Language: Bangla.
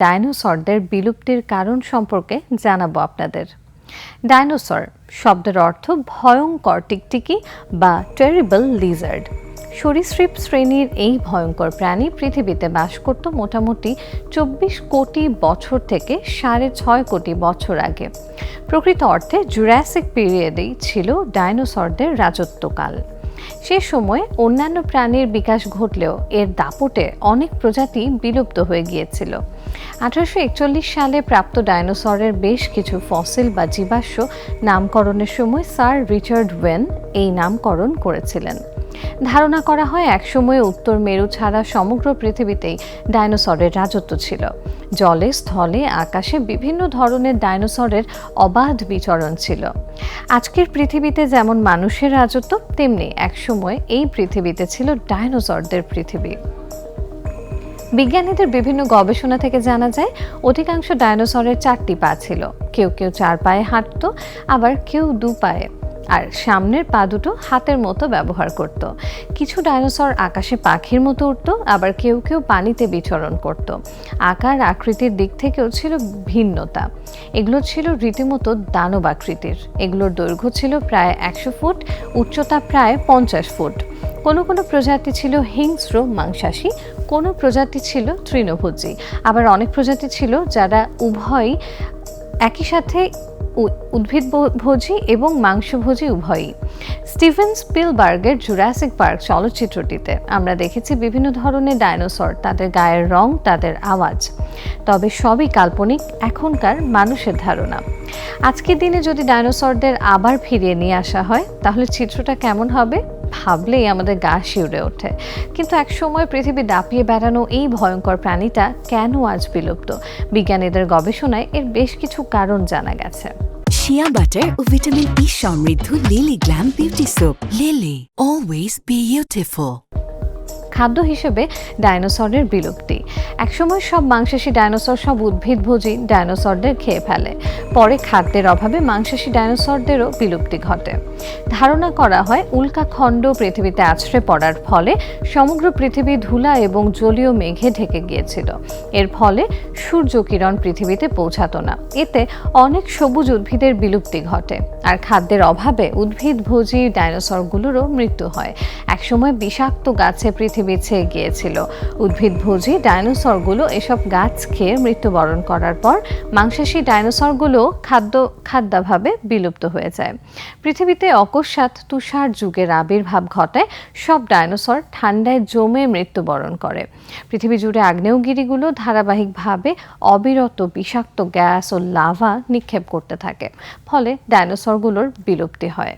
ডাইনোসরদের বিলুপ্তির কারণ সম্পর্কে জানাব আপনাদের। ডাইনোসর শব্দের অর্থ ভয়ঙ্কর টিকটিকি বা টেরিবল লিজার্ড সরীসৃপ শ্রেণির এই ভয়ঙ্কর প্রাণী পৃথিবীতে বাস করত মোটামুটি চব্বিশ কোটি বছর থেকে সাড়ে ছয় কোটি বছর আগে। প্রকৃত অর্থে জুরাসিক পিরিয়ডেই ছিল ডাইনোসরদের রাজত্বকাল। সে সময় অন্যান্য প্রাণীর বিকাশ ঘটলেও এর দাপটে অনেক প্রজাতি বিলুপ্ত হয়ে গিয়েছিল। আঠারোশো একচল্লিশ সালে প্রাপ্ত ডাইনোসরের বেশ কিছু ফসিল বা জীবাশ্ম নামকরণের সময় স্যার রিচার্ড ওয়েন এই নামকরণ করেছিলেন। ধারণা করা হয় একসময় উত্তর মেরু ছাড়া সমগ্র পৃথিবীতেই ডাইনোসরের রাজত্ব ছিল। জলে, স্থলে, আকাশে বিভিন্ন ধরনের ডাইনোসরের অবাধ বিচরণ ছিল। আজকের পৃথিবীতে যেমন মানুষের রাজত্ব, তেমনি একসময় এই পৃথিবীতে ছিল ডাইনোসরদের পৃথিবী। বিজ্ঞানীদের বিভিন্ন গবেষণা থেকে জানা যায়, অধিকাংশ ডাইনোসরের চারটি পা ছিল। কেউ কেউ চার পায়ে হাঁটত, আবার কেউ দু পায়ে। আর সামনের পা দুটো হাতের মতো ব্যবহার করত। কিছু ডাইনোসর আকাশে পাখির মতো উঠত, আবার কেউ কেউ পানিতে বিচরণ করত। আকার আকৃতির দিক থেকেও ছিল ভিন্নতা। এগুলো ছিল রীতিমতো দানব আকৃতির। এগুলোর দৈর্ঘ্য ছিল প্রায় একশো ফুট, উচ্চতা প্রায় পঞ্চাশ ফুট। কোনো কোনো প্রজাতি ছিল হিংস্র মাংসাশী, কোনো প্রজাতি ছিল তৃণভোজী। আবার অনেক প্রজাতি ছিল যারা উভয়ই একই সাথে উদ্ভিদ ভোজি এবং মাংসভোজী উভয়ই। স্টিভেন স্পিলবার্গের জুরাসিক পার্ক চলচ্চিত্রটিতে আমরা দেখেছি বিভিন্ন ধরনের ডায়নোসর তাদের গায়ের রং, তাদের আওয়াজ। তবে সবই কাল্পনিক, এখনকার মানুষের ধারণা। আজকের দিনে যদি ডায়নোসরদের আবার ফিরিয়ে নিয়ে আসা হয়, তাহলে চিত্রটা কেমন হবে? ভাবলেই আমাদের গা শিউরে ওঠে। কিন্তু একসময় পৃথিবী দাপিয়ে বেড়ানো এই ভয়ঙ্কর প্রাণীটা কেন আজ বিলুপ্ত? বিজ্ঞানীদের গবেষণায় এর বেশ কিছু কারণ জানা গেছে। শিয়া বাটার ও ভিটামিন ই সমৃদ্ধ Lily glam beauty soap Lily always beautiful খাদ্য হিসেবে ডাইনোসরের বিলুপ্তি। একসময় সব মাংসাশী ডাইনোসর সব উদ্ভিদভোজী ডাইনোসরদের খেয়ে ফেলে। পরে খাদ্যের অভাবে মাংসাশী ডাইনোসরদেরও বিলুপ্তি ঘটে। ধারণা করা হয় উল্কাখণ্ড পৃথিবীতে আছড়ে পড়ার ফলে সমগ্র পৃথিবী ধুলা এবং জলীয় মেঘে ঢেকে গিয়েছিল। এর ফলে সূর্যকিরণ পৃথিবীতে পৌঁছাতো না। এতে অনেক সবুজ উদ্ভিদের বিলুপ্তি ঘটে। আর খাদ্যের অভাবে উদ্ভিদভোজী ডাইনোসরগুলোরও মৃত্যু হয়। একসময় বিষাক্ত গাছে পৃথিবী ছেয়ে গিয়েছিল। উদ্ভিদভোজী ডাইনোসরগুলো এসব গাছ খেয়ে মৃত্যুবরণ করার পর মাংসাশী ডাইনোসরগুলো খাদ্য, খাদ্যাভাবে বিলুপ্ত হয়ে যায়। পৃথিবীতে অকস্মাৎ তুষার যুগের আবির্ভাব ঘটায়, সব ডাইনোসর ঠান্ডায় জমে মৃত্যুবরণ করে। পৃথিবী জুড়ে আগ্নেয়গিরিগুলো ধারাবাহিকভাবে অবিরত বিষাক্ত গ্যাস ও লাভা নিক্ষেপ করতে থাকে, ফলে ডাইনোসরগুলোর বিলুপ্তি হয়।